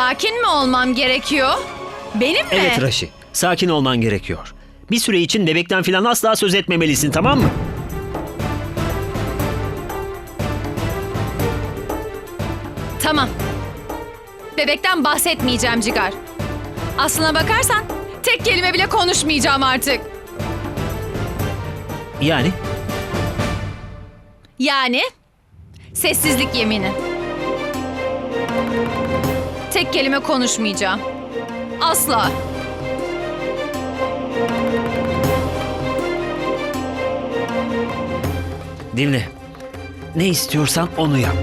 Sakin mi olmam gerekiyor? Benim mi? Evet Raşi, sakin olman gerekiyor. Bir süre için bebekten filan asla söz etmemelisin tamam mı? Tamam. Bebekten bahsetmeyeceğim Cigar. Aslına bakarsan tek kelime bile konuşmayacağım artık. Yani Yani sessizlik yemini. Tek kelime konuşmayacağım. Asla. dinle. Ne istiyorsan onu yap.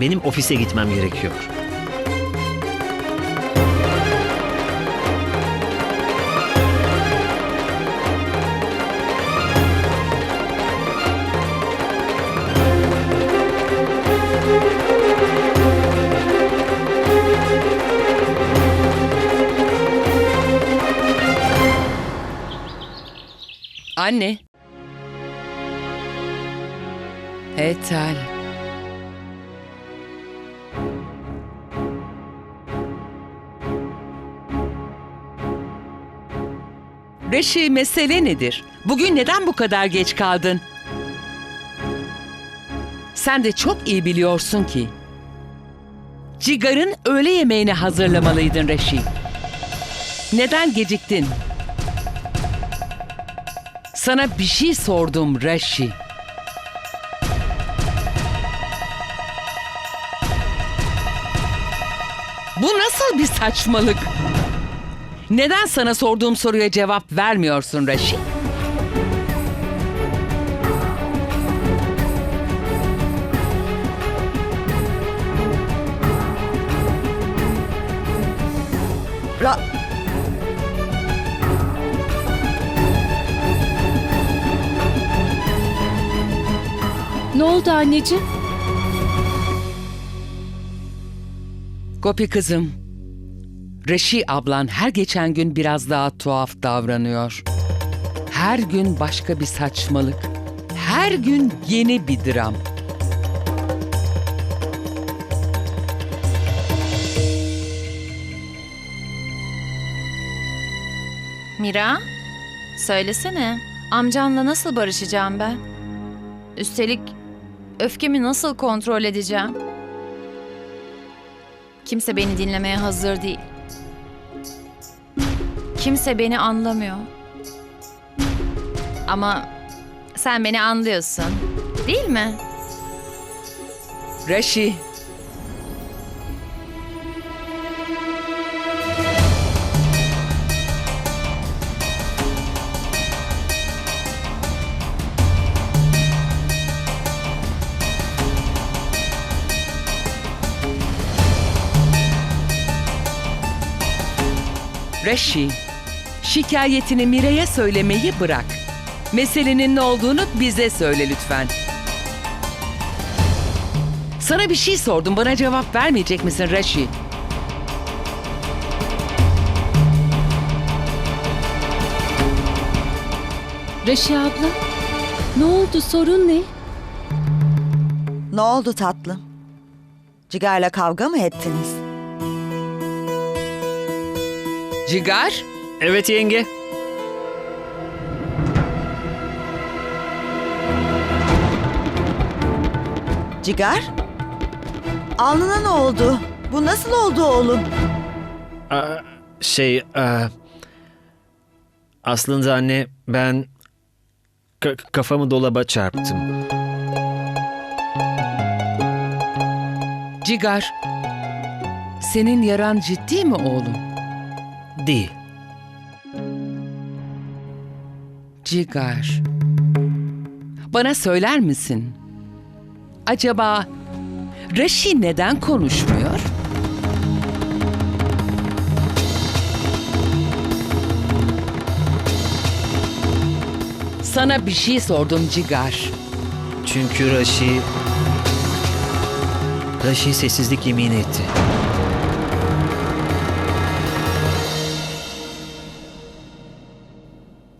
Benim ofise gitmem gerekiyor. Anne. Etel. Reşi mesele nedir? Bugün neden bu kadar geç kaldın? Sen de çok iyi biliyorsun ki. Cigar'ın öğle yemeğini hazırlamalıydın Reşi. Neden geciktin? Sana bir şey sordum Reşi. Bu nasıl bir saçmalık? Neden sana sorduğum soruya cevap vermiyorsun Reşi? Ne oldu anneciğim? Gopi kızım. Reşi ablan her geçen gün biraz daha tuhaf davranıyor. Her gün başka bir saçmalık. Her gün yeni bir dram. Mira, söylesene. Amcanla nasıl barışacağım ben? Üstelik öfkemi nasıl kontrol edeceğim? Kimse beni dinlemeye hazır değil. Kimse beni anlamıyor. Ama sen beni anlıyorsun, değil mi? Reşi. Reşi, şikayetini Mire'ye söylemeyi bırak. Meselenin ne olduğunu bize söyle lütfen. Sana bir şey sordum. Bana cevap vermeyecek misin Reşi? Reşi abla, ne oldu sorun ne? ne oldu tatlım? Cigarla kavga mı ettiniz? Cigar? Evet yenge. Cigar? Alnına ne oldu? Bu nasıl oldu oğlum? Aa, şey, aa, aslında anne ben ka- kafamı dolaba çarptım. Cigar. Senin yaran ciddi mi oğlum? Değil. Cigar. Bana söyler misin? Acaba Reşi neden konuşmuyor? Sana bir şey sordum Cigar. Çünkü Raşi... Raşi sessizlik yemin etti.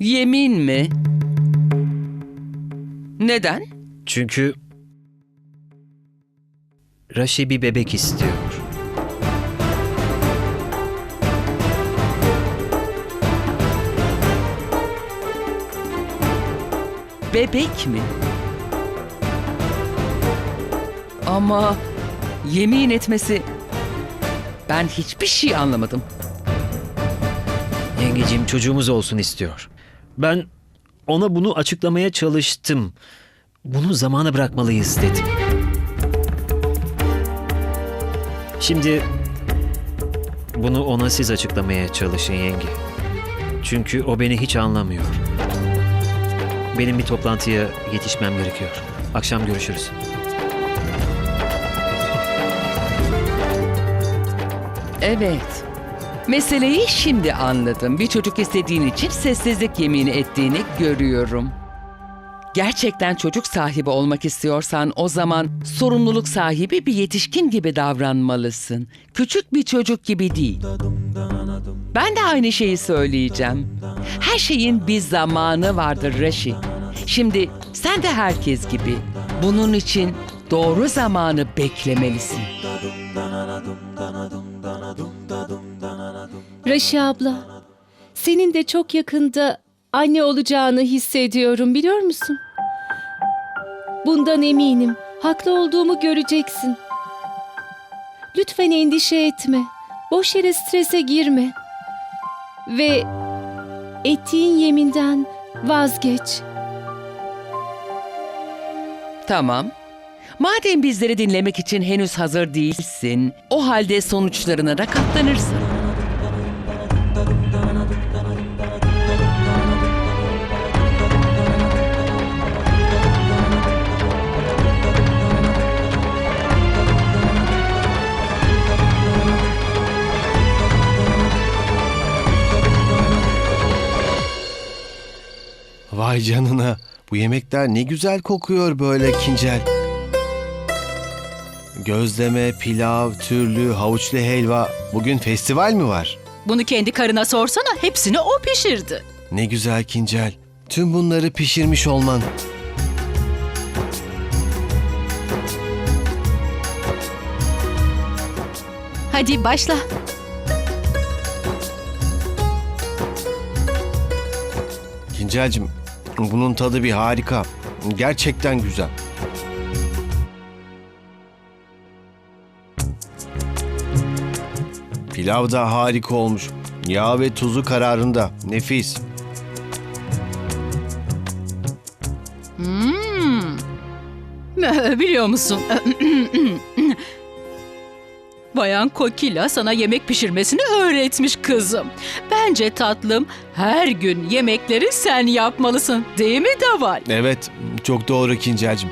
Yemin mi? Neden? Çünkü Raşi bir bebek istiyor. Bebek mi? Ama yemin etmesi ben hiçbir şey anlamadım. Yengeciğim çocuğumuz olsun istiyor. Ben ona bunu açıklamaya çalıştım. Bunu zamana bırakmalıyız dedim. Şimdi bunu ona siz açıklamaya çalışın yenge. Çünkü o beni hiç anlamıyor. Benim bir toplantıya yetişmem gerekiyor. Akşam görüşürüz. Evet. Meseleyi şimdi anladım. Bir çocuk istediğin için sessizlik yemini ettiğini görüyorum. Gerçekten çocuk sahibi olmak istiyorsan o zaman sorumluluk sahibi bir yetişkin gibi davranmalısın. Küçük bir çocuk gibi değil. Ben de aynı şeyi söyleyeceğim. Her şeyin bir zamanı vardır Reşi. Şimdi sen de herkes gibi bunun için doğru zamanı beklemelisin. Raşi abla, senin de çok yakında anne olacağını hissediyorum biliyor musun? Bundan eminim. Haklı olduğumu göreceksin. Lütfen endişe etme. Boş yere strese girme. Ve ettiğin yeminden vazgeç. Tamam. Madem bizleri dinlemek için henüz hazır değilsin, o halde sonuçlarına da katlanırsın. Vay canına. Bu yemekler ne güzel kokuyor böyle kincel. Gözleme, pilav, türlü, havuçlu helva. Bugün festival mi var? Bunu kendi karına sorsana. Hepsini o pişirdi. Ne güzel kincel. Tüm bunları pişirmiş olman. Hadi başla. Kincelcim, bunun tadı bir harika. Gerçekten güzel. Pilav da harika olmuş. Yağ ve tuzu kararında. Nefis. Biliyor musun? Bayan Kokila sana yemek pişirmesini öğretmiş kızım. Bence tatlım her gün yemekleri sen yapmalısın. Değil mi Daval? Evet, çok doğru Kincelcim.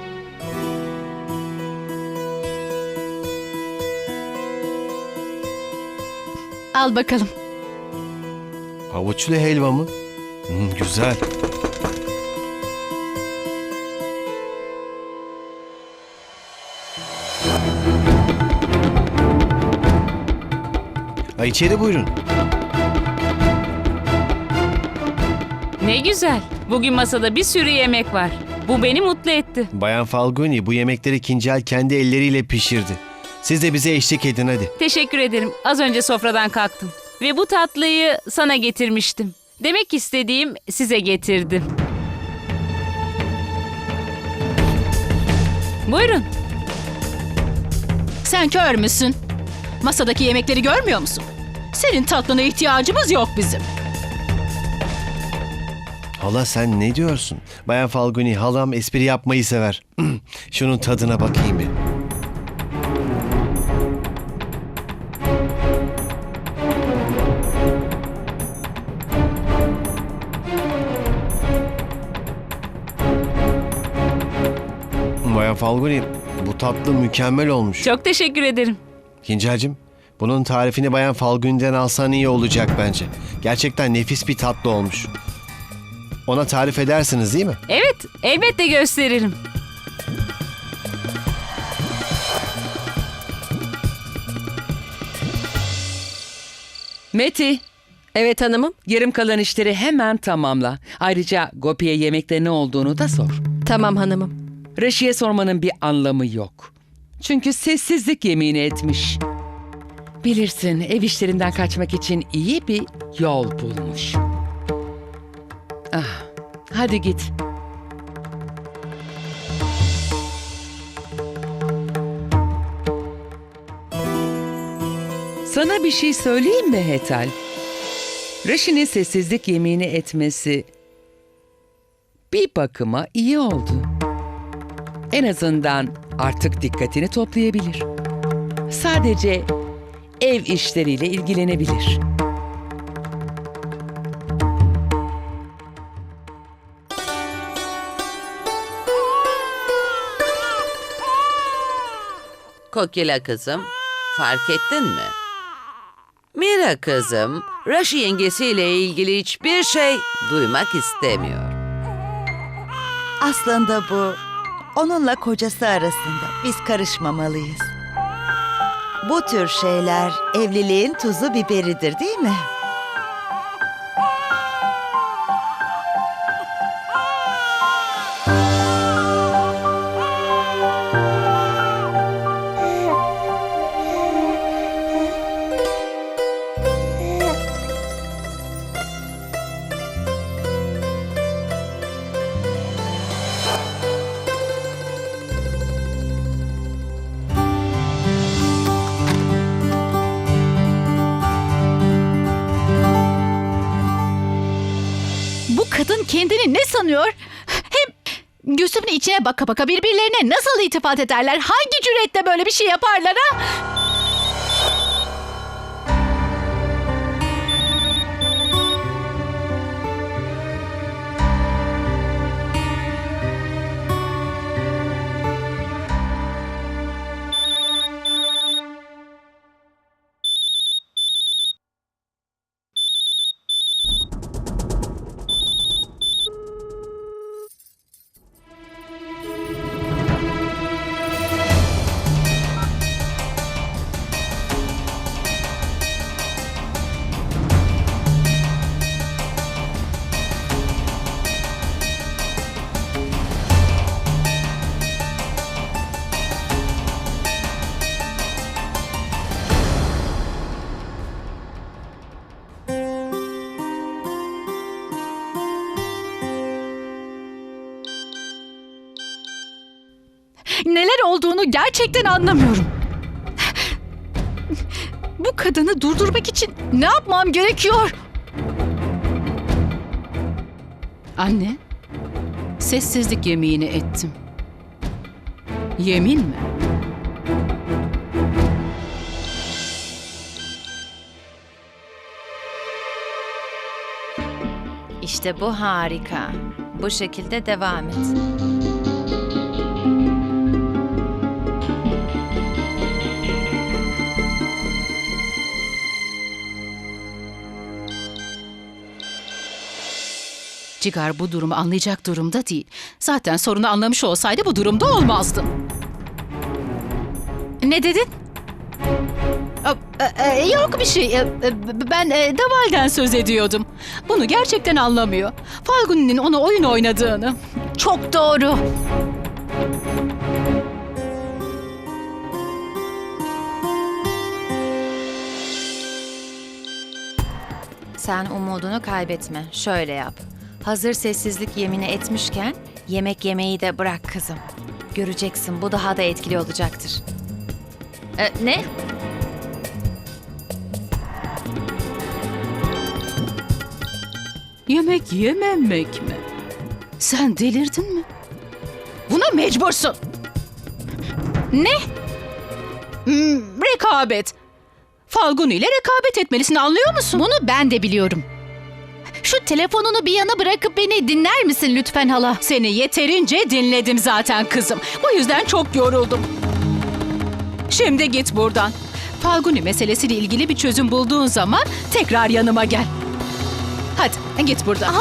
Al bakalım. Havuçlu helva mı? Hmm, güzel. İçeri buyurun. Ne güzel. Bugün masada bir sürü yemek var. Bu beni mutlu etti. Bayan Falguni bu yemekleri Kincel kendi elleriyle pişirdi. Siz de bize eşlik edin hadi. Teşekkür ederim. Az önce sofradan kalktım. Ve bu tatlıyı sana getirmiştim. Demek istediğim size getirdim. Buyurun. Sen kör müsün? Masadaki yemekleri görmüyor musun? Senin tatlına ihtiyacımız yok bizim. Hala sen ne diyorsun? Bayan Falguni halam espri yapmayı sever. Şunun tadına bakayım bir. Bayan Falguni bu tatlı mükemmel olmuş. Çok teşekkür ederim. Kincelcim bunun tarifini Bayan Falguni'den alsan iyi olacak bence. Gerçekten nefis bir tatlı olmuş. Ona tarif edersiniz değil mi? Evet, elbette gösteririm. Meti, Evet hanımım. yarım kalan işleri hemen tamamla. Ayrıca Gopi'ye yemekte ne olduğunu da sor. Tamam hanımım. Reşi'ye sormanın bir anlamı yok. Çünkü sessizlik yemini etmiş. Bilirsin ev işlerinden kaçmak için iyi bir yol bulmuş. Ah, hadi git. Sana bir şey söyleyeyim mi Hetal? Reşin'in sessizlik yemini etmesi bir bakıma iyi oldu. En azından artık dikkatini toplayabilir. Sadece ev işleriyle ilgilenebilir. Kokila kızım, fark ettin mi? Mira kızım, Raşi yengesiyle ilgili hiçbir şey duymak istemiyor. Aslında bu onunla kocası arasında. Biz karışmamalıyız. Bu tür şeyler evliliğin tuzu biberidir değil mi? Bu kadın kendini ne sanıyor? Hem gözümün içine baka baka birbirlerine nasıl iltifat ederler? Hangi cüretle böyle bir şey yaparlar ha? Neler olduğunu gerçekten anlamıyorum. Bu kadını durdurmak için ne yapmam gerekiyor? Anne, sessizlik yemini ettim. Yemin mi? İşte bu harika. Bu şekilde devam et. Cigar bu durumu anlayacak durumda değil. Zaten sorunu anlamış olsaydı bu durumda olmazdım. Ne dedin? Yok bir şey. Ben e, Daval'den söz ediyordum. Bunu gerçekten anlamıyor. Falguni'nin ona oyun oynadığını. Çok doğru. Sen umudunu kaybetme. Şöyle yap. Hazır sessizlik yemini etmişken yemek yemeyi de bırak kızım. Göreceksin bu daha da etkili olacaktır. E, ne? Yemek yememek mi? Sen delirdin mi? Buna mecbursun. Ne? Hmm, rekabet. Falguni ile rekabet etmelisin anlıyor musun? Bunu ben de biliyorum. Şu telefonunu bir yana bırakıp beni dinler misin lütfen hala? Seni yeterince dinledim zaten kızım. Bu yüzden çok yoruldum. Şimdi git buradan. Falguni meselesiyle ilgili bir çözüm bulduğun zaman tekrar yanıma gel. Hadi git buradan.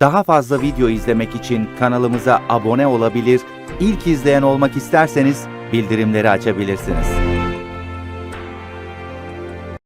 Daha fazla video izlemek için kanalımıza abone olabilir, ilk izleyen olmak isterseniz bildirimleri açabilirsiniz.